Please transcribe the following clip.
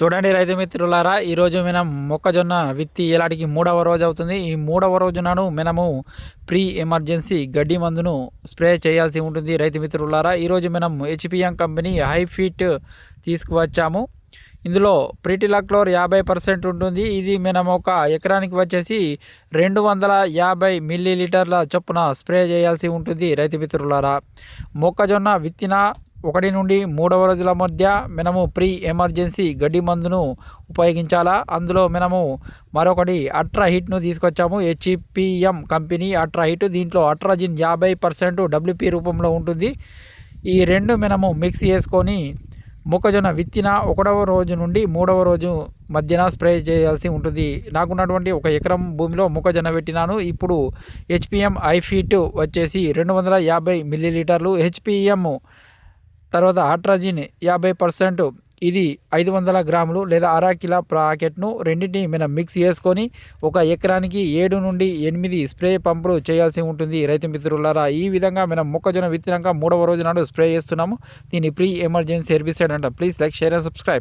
చూడండి రైతు మిత్రులారా ఈరోజు మనం మొక్కజొన్న విత్తి ఎలాంటికి మూడవ రోజు అవుతుంది. ఈ మూడవ రోజునను మనము ప్రీ ఎమర్జెన్సీ గడ్డి మందును స్ప్రే చేయాల్సి ఉంటుంది రైతు మిత్రులారా. ఈరోజు మనం హెచ్పిఎం కంపెనీ హై ఫీట్ తీసుకువచ్చాము. ఇందులో ప్రీటిలాక్లోర్ యాభై పర్సెంట్ ఉంటుంది. ఇది మనం ఒక ఎకరానికి వచ్చేసి రెండు వందల యాభై మిల్లీ లీటర్ల చొప్పున స్ప్రే చేయాల్సి ఉంటుంది రైతు మిత్రులారా. మొక్కజొన్న విత్తిన ఒకటి నుండి మూడవ రోజుల మధ్య మనము ప్రీ ఎమర్జెన్సీ గడ్డి మందును ఉపయోగించాలా? అందులో మనము మరొకటి అట్రా హిట్ను తీసుకొచ్చాము. హెచ్పిఎం కంపెనీ అట్రా హిట్ దీంట్లో అట్రాజిన్ యాభై పర్సెంట్ డబ్ల్యూపీ రూపంలో ఉంటుంది. ఈ రెండు మనము మిక్స్ చేసుకొని మొక్కజొన్న విత్తిన ఒకటవ రోజు నుండి మూడవ రోజు మధ్యన స్ప్రే చేయాల్సి ఉంటుంది. నాకున్నటువంటి ఒక ఎకరం భూమిలో మొక్కజొన్న పెట్టినాను. ఇప్పుడు హెచ్పిఎం ఐఫీట్ వచ్చేసి రెండు వందల యాభై మిల్లీలీటర్లు. హెచ్పిఎం తర్వాత ఆట్రాజిన్ యాభై పర్సెంట్ ఇది ఐదు వందల గ్రాములు లేదా అర కిలో ప్యాకెట్ను రెండింటిని మనం మిక్స్ చేసుకొని ఒక ఎకరానికి ఏడు నుండి ఎనిమిది స్ప్రే పంపులు చేయాల్సి ఉంటుంది. రైతు మిత్రులారా ఈ విధంగా మనం మొక్కజొన్న విత్తినాక మూడవ రోజు నాడు స్ప్రే చేస్తున్నాము. దీన్ని ప్రీ ఎమర్జెన్సీ హెర్బిసైడ్ అంట. Please like share and subscribe.